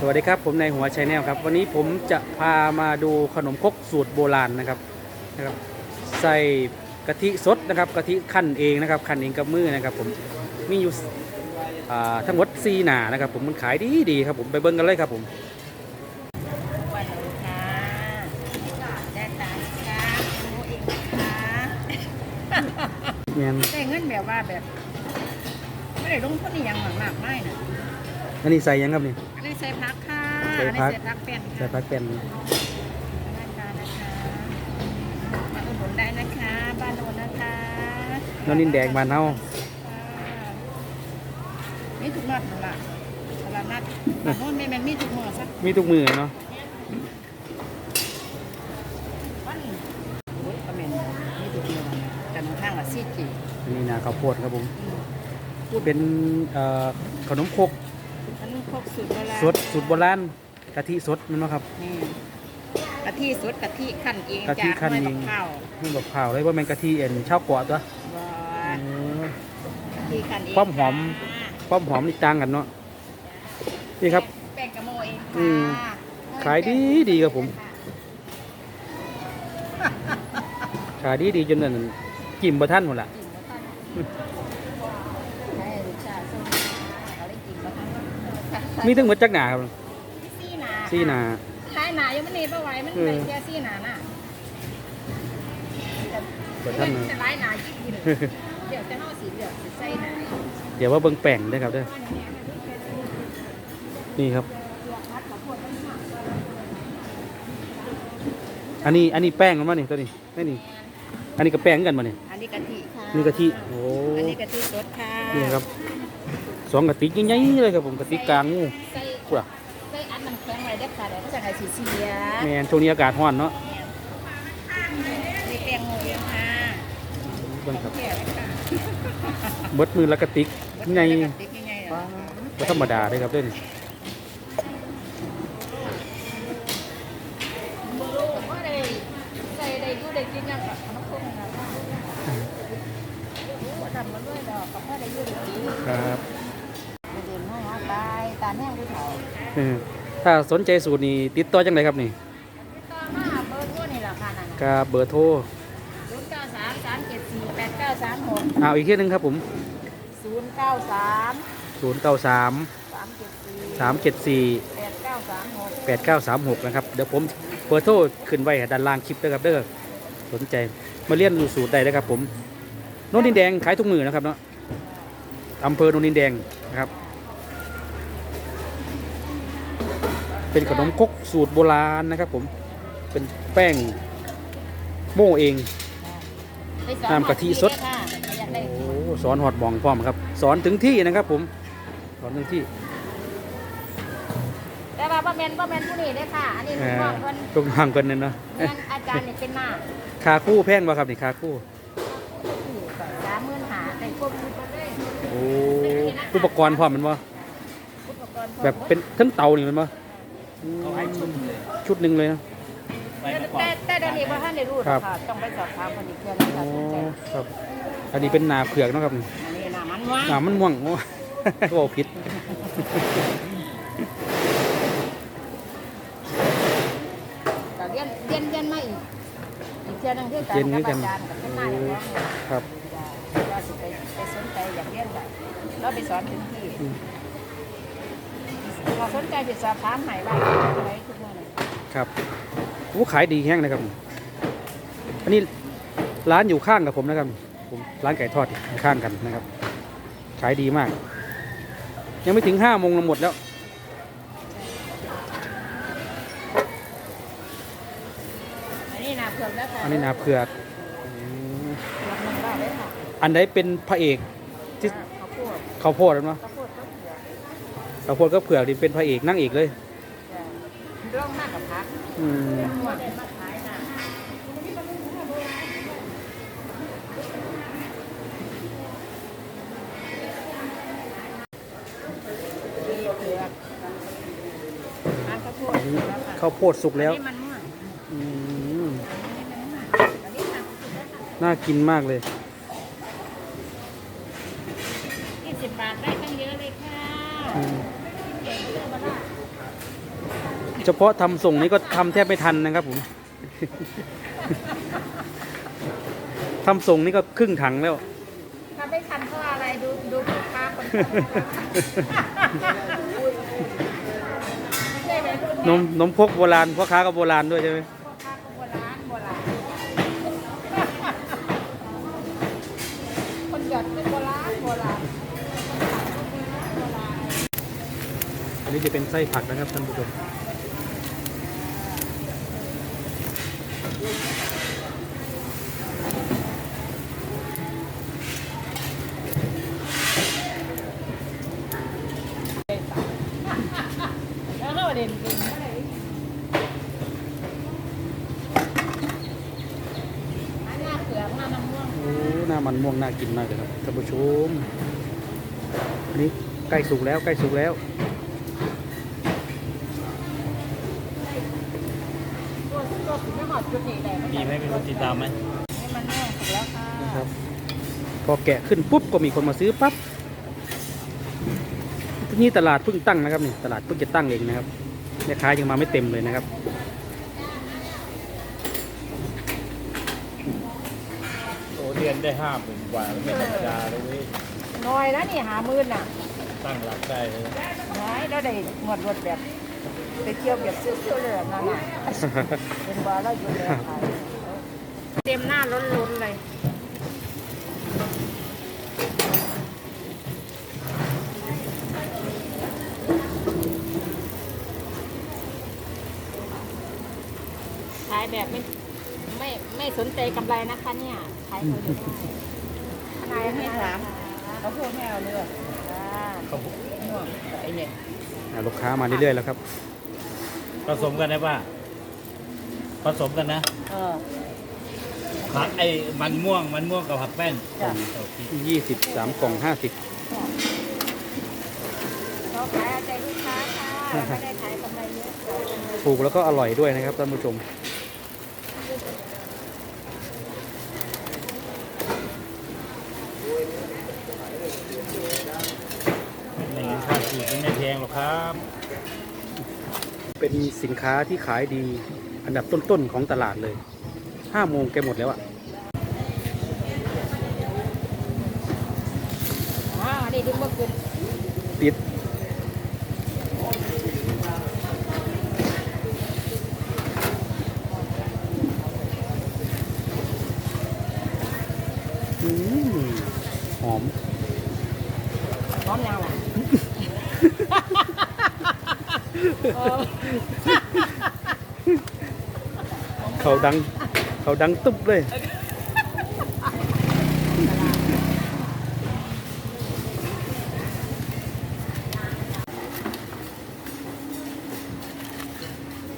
สวัสดีครับผมนายหัวชัยแนลครับ วันนี้ผมจะพามาดูขนมครกสูตรโบราณนะครับนะครับ ใส่กะทิสดนะครับกะทิขั้นเองนะครับขั้นเองกับมือนะครับ ผมมีอยู่อ่าทั้งหมดซีหนานะครับ ผมมันขายดีดีๆครับผมไปเบิ้งกันเลยครับผมวันนี้ค่ะได้ตามค่ะหนูเองนะคะเนี่ยได้เงินแบบว่าแบบไม่ได้ลงทุนอหย่างมากๆไม่นะ อันนี้ใส่ยังครับนี่อันนี้ใส่พักค่ะใส่อันนี้ผักใส่พักเป็นใส่ค่ะผักเป็นได้ค่ะนะคะมาอุดหนุนได้นะคะ บ้านโนนนะคะนนนินแดงบานเฮาค่ะมีทุกนัดนั่นล่ะตลาดนัดบ้านโน้นแม่แม่นมีทุกมื้อซะมีทุกมือเนาะวันโอ้ยก็แม่นมีทุกมื้อแต่บางทางละซีจีอันนี้นาข้าวโพดครับผมเป็นเอ่อขนมครก อันนี้พกสูตรโบราณสดสูตรโบราณกะทิสดนั่นเนาะครับ นี่กะทิสดกะทิขั้นเองกะทิจากคั่นห้วยเอบังกข้าวนี่แบบข่าวเลยว่าแมงกะทิเอ็นเช่าวเกาะตัว บ่เออกะทิขั้นเองความหอม จ้าความหอมนี่ต่างกันเนาะนี่ครับ แป้งกระโมเองอืมค่ะขายดีดีครับผม ขายดีดีจนนั่นกิมบะท่านหมดละ กินแล้วกันให้ลูกชายส่งเขาได้กินแล้วกัน มีทั้งหมดจักหนาครับซี่หนาซี่หนาขายหนายังไม่เนปะไหว้มันเออเป็นแค่ซี่หนาน่ะบะท่านมัเนาะจะร้ายหนายิ่งดีเลยเดี๋ยวจะเน่าสีเหลืองสีใส่หนาเดี๋ยวว่าเบิ่งแป้งเด้วยครับเด้อนี่ครับ อันนี้อันนี้แป้งมันมานี่ตัวนี้นี่นี่อันนี้ก็แป้งกันมานี่อันนี้กะทิค่ะนี่กะทิโอ้อันนี้กะทิสดค่ะนี่ครับ สองกะติกใหญ่ๆเลยครับผมกะติกกลางงูใส่กูล่ะใส่อันน้ำแข็งไว้เด็ดขาดเดี๋ยวก็จะให้สีเสียแมนช่วงนี้อากาศร้อนเนาะนี่แป้งโมเองค่ะเบิ่งครับแก่เลยค่ะเบิดมือละกะติกใหญ่แล้วก็ติ๊กยังไงอะบ่ธรรมดาเลยครับเด้อนี่ ผมว่าได้ใส่ได้อยู่ได้กินยังกับขนมคงนะว่าทำมันด้วยดอกกับว่าได้อยู่ได้กิน ครับ เดินมาไปตาแห้งด้วยเถา เออ ถ้าสนใจสูตรนี้ติดต่อจังไดครับนี่ต่อมาเบอร์โทรนี่แหละค่ะนั่นก็เบอร์โทรศูนย์เก้าสามสามเจ็ดสี่แปดเก้าสามหกเอาอีกทีหนึงครับผม ศูนย์เก้าสาม093 สามเจ็ดสี่374 แปดเก้าสามหก8936 นะครับ เดี๋ยวผมเบอร์โทรขึ้นไว้ด้านล่างคลิปด้วยครับเด้อสนใจมาเรียนรู้สูตรได้เลยครับผมโนนดินแดงขายทุกมือนะครับเนาะอำเภอโนนดินแดงนะครับ เป็นขนมครกสูตรโบราณนะครับ ผมเป็นแป้งโม่เองน้ำกะทิสดค่ะอยากได้โอ้สอนหอดหมองพร้อมครับ สอนถึงที่นะครับ ผม สอนถึงที่แต่ว่าป้าแมนป้าแมนผู้นี้เด้อค่ะ อันนี้เอ่ลูกอน้องเพิ่นตรงทางกันเนี่ยเนาะเรียนอาจารย์นี่เป็นหน้าคาคู่แพงป่ะครับนี่คาคู่สามหมื่นหาได้ควบคุมไปเลยโอ้อุปกรณ์พร้อมแมันบ่อุปกรณ์แบบเป็นทั้งเตานี่แมันบ่ ชุดหนึ่งเลยนะแต่แต่เดี๋ยวนี้ว่าท่านได้รู้ครับค่ะต้องไปสอบถามคนอีกเพื่อนนะโอ้คะสนใจครับ อันนี้เป็นนาเผือกเนาะครับนี่อันนี้น้ำมันว่างนามันม่วงโอ้โอ้ผิดก็เรียนเรียนเรียนมาอีกอีกเทื่อหนึงที่เรียนคือกักับนอาจารย์กับเป็นหน้าอย่างนี้ครับเราสิไปไปสนใจอยากเรียนแบบเราไปสอนถึงที่ อืมเราสนใจจะสอบถามใหม่ว่าอะไรทุกเมื่อเลยครับโอ้ขายดีแห้งนะครับ อันนี้ร้านอยู่ข้างกับผมนะครับ ผมร้านไก่ทอดอยู่ข้างกันนะครับ ขายดีมาก ยังไม่ถึงห้าโมงเราหมดแล้วอันนี้นาเผือกแล้วค่ะอันนี้นาเผือกอืมเผือกหนึ่งได้เลยค่ะอันไหนเป็นพระเอกที่ข้าวโพดข้าวโพดเนาะข้าวโพดข้าวเผือก ข้าวโพดก็เผือกนี่เป็นพระเอกนั่งเอกเลยเรื่องมากกับพักอืมหมดมาขายนะมีเผือกร้านข้าวโพดอันนี้แล้วค่ะข้าวโพดสุกแล้วอันนี้มันม่วงอืมอันนี้ค่ะน่ากินมากเลย ยี่สิบบาทได้ตั้งเยอะเลยค่ะ อืม เก่งเรื่องมาละ เฉพาะทำส่งนี่ก็ทำแทบไม่ทันนะครับผมทำส่งนี่ก็ครึ่งถังแล้วถ้าไม่ทันเพราะอะไรดูดูลูกค้าคนนี้ไม่ใช่วัยรุ่นนมนมพกโบราณพ่อค้าก็โบราณด้วยใช่ไหมพ่อค้าก็โบราณโบราณคนหยอดก็โบราณโบราณโบราณอันนี้จะเป็นไส้ผักนะครับท่านผู้ชม แล้วก็เด่นจริงได้อันหน้าเผือกหน้าน้ำม่วง โอ้หน้า มันม่วงน่ากินมากเลยครับท่านผู้ชมอันนี้ใกล้สุกแล้วใกล้สุกแล้วตัวตัวถึงไม่หมดจุดนี้เลยมีไหมมีคนติดตามไหมให้มันแน่สุกแล้วค่ะนะครับพอแกะขึ้นปุ๊บก็มีคนมาซื้อปั๊บนี่ตลาดเพิ่งตั้งนะครับนี่ตลาดเพิ่งจะตั้งเองนะครับแม่ค้ายังมาไม่เต็มเลยนะครับ โอ้เดือน ได้ห้าหมื่นกว่าไม่ธรรมดาเลยเว้ยน้อยนะนี่หามื่นน่ะตั้งหลักได้เลยน้อยแล้วได้หมดรถแบบไปเที่ยวแบบเซี่ยวๆเลยแบบนั้นน่ะเป็นบาร์แล้วอยู่เลยขายเต็มหน้าล้นๆเลยขายแบบไม่ ไม่ไม่สนใจกำไรนะคะเนี่ยขายคนเดียวขายให้ถามเขาพูดไม่เอาเลยอ่าเขาไอเนี่ยอ่าลูกค้ามาเรื่อยๆแล้วครับ ผสมกันได้ป่ะผสมกันนะเออ ผักไอ้มันม่วงมันม่วงกับผักแป้นจ้ะ โอเคยี่สิบสามกล่องห้าสิบเราขายเอาใจลูกค้าค่ะเราไม่ได้ขายกำไรเยอะถูกแล้วก็อร่อยด้วยนะครับท่านผู้ชมไม่งั้นค่าสูตรมันไม่แพงหรอก ครับ เป็นสินค้าที่ขายดีอันดับต้นๆของตลาดเลยห้าโมงแกหมดแล้วอะอ่านี่ดึงมาขึ้นปิดอืมหอม พร้อมยังล่ะ เขาดัง เขาดังตุ๊บเลย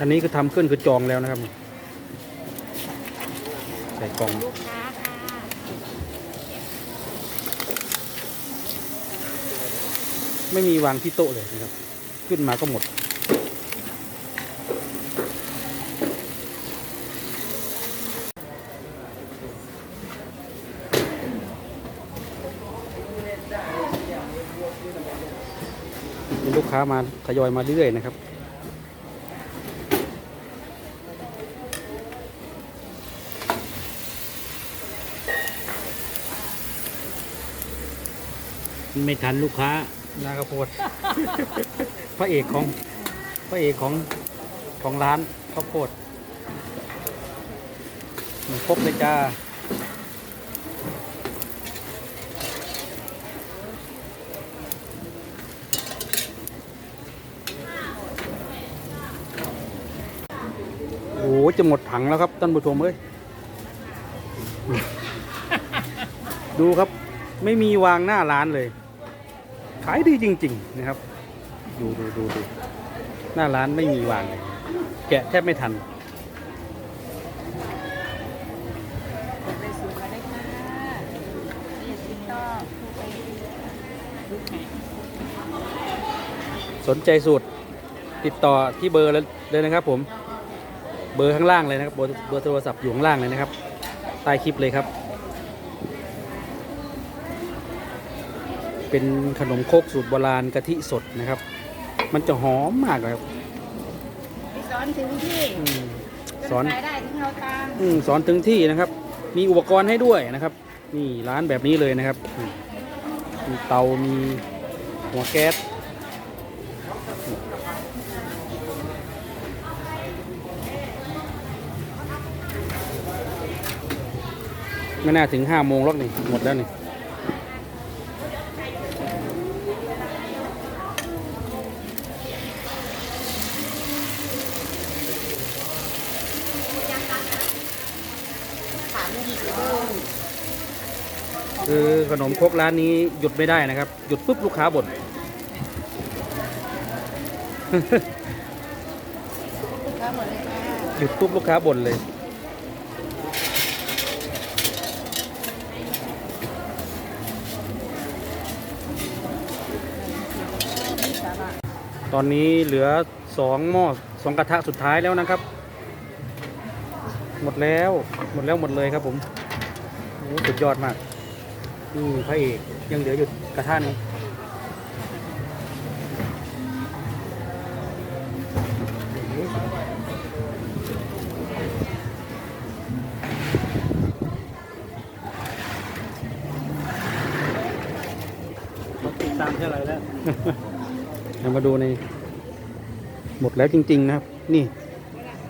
อันนี้ก็ทำขึ้นคือจองแล้วนะครับ ใส่กล่อง ลูกค้าค่ะไม่มีวางที่โต๊ะเลยนะครับ ขึ้นมาก็หมด ค้ามาทยอยมาเรื่อยๆนะครับไม่ทันลูกค้านาข้าวโพดพระเอกของพระเอกของของร้านข้าวโพดมันครบเลยจ้า อ้โหจะหมดถังแล้วครับท่านผู้ชมเอ้ยดูครับ ไม่มีวางหน้าร้านเลย ขายดีจริง ๆ นะครับ ดูดูดูดูหน้าร้านไม่มีวางเลยแกะแทบไม่ทันสนใจสูตร ติดต่อที่เบอร์เลยนะครับผม เบอร์ข้างล่างเลยนะครับเบอร์เบอร์โทรศัพท์อยู่ข้างล่างเลยนะครับใต้คลิปเลยครับ เป็นขนมโครกสูตรโบราณกะทิสดนะครับ มันจะหอมมากเลยครับสอนถึงที่อืมจสอน ขายได้ถึงเราตามอืมสอนถึงที่นะครับ มีอุปกรณ์ให้ด้วยนะครับ นี่ร้านแบบนี้เลยนะครับอืมมีเตา มีหัวแก๊ส ไม่น่าถึงห้าโมงหรอกนี่ หมดแล้วนี่คือขนมครกร้านนี้หยุดไม่ได้นะครับ หยุดปุ๊บลูกค้าบ่นก็หมดเลยค่ะหยุดปุ๊บลูกค้าบ่นเลย ตอนนี้เหลือสองหม้อสองกระทะสุดท้ายแล้วนะครับ หมดแล้วหมดแล้วหมดเลยครับผมโอ้สุดยอดมากนี่พระเอกยังเหลืออยู่กระทะหนึงเขาติดตามเท่าไหร่แล้ว เรามาดูใน หมดแล้วจริง ๆ นะครับ นี่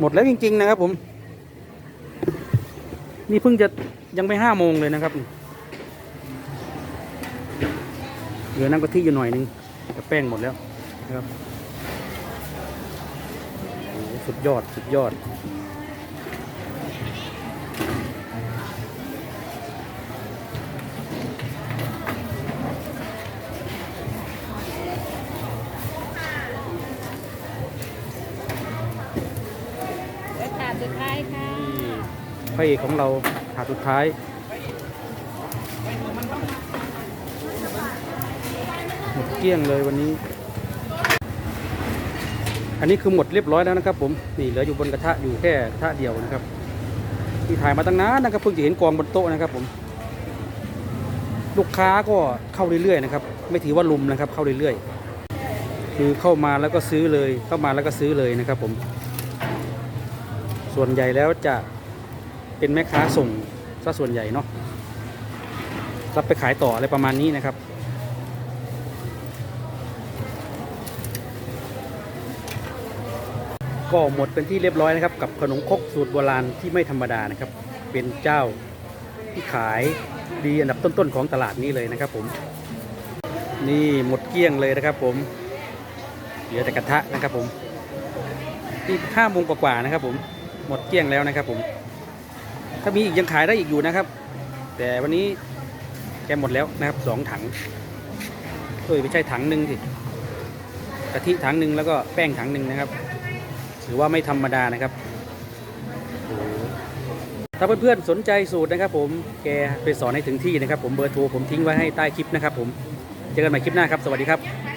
หมดแล้วจริง ๆ นะครับ ผม นี่เพิ่งจะยังไม่ห้าโมงเลยนะครับเหลือน้ำกะทิอยู่หน่อยนึงแต่แป้งหมดแล้วนะครับสุดยอดสุดยอด พระเอกของเราถาดสุดท้าย หมดเกลี้ยงเลยวันนี้ อันนี้คือหมดเรียบร้อยแล้วนะครับ ผมนี่เหลืออยู่บนกระทะอยู่แค่กระทะเดียวนะครับ ที่ถ่ายมาตั้งนานนะครับเพิ่งจะเห็นกองบนโต๊ะนะครับ ผม ลูกค้าก็เข้าเรื่อยๆนะครับ ไม่ถือว่าลุมนะครับ เข้าเรื่อยๆคือเข้ามาแล้วก็ซื้อเลยเข้ามาแล้วก็ซื้อเลยนะครับ ผม ส่วนใหญ่แล้วจะ เป็นแม่ค้าส่งซะส่วนใหญ่เนาะรับไปขายต่ออะไรประมาณนี้นะครับ ก็หมดเป็นที่เรียบร้อยนะครับ กับขนมคกสูตรโบราณที่ไม่ธรรมดานะครับ เป็นเจ้าที่ขายดีอันดับต้นๆของตลาดนี้เลยนะครับผม นี่หมดเกลี้ยงเลยนะครับผม เหลือแต่กระทะนะครับผมที่ห้าโมงกว่าๆนะครับผม หมดเกลี้ยงแล้วนะครับผมามีอีกยังขายได้อีกอยู่นะครับ แต่วันนี้แกหมดแล้วนะครับสองถังเอ้ยไม่ใช่ถังหนึ่งสิกะทิถังหนึ่งแล้วก็แป้งถังหนึ่งนะครับถือว่าไม่ธรรมดานะครับถ้าเพื่อนๆสนใจสูตรนะครับ ผมแกไปสอนให้ถึงที่นะครับ ผมเบอร์โทรผมทิ้งไว้ให้ใต้คลิปนะครับ ผมเจอกันใหม่คลิปหน้าครับ สวัสดีครับ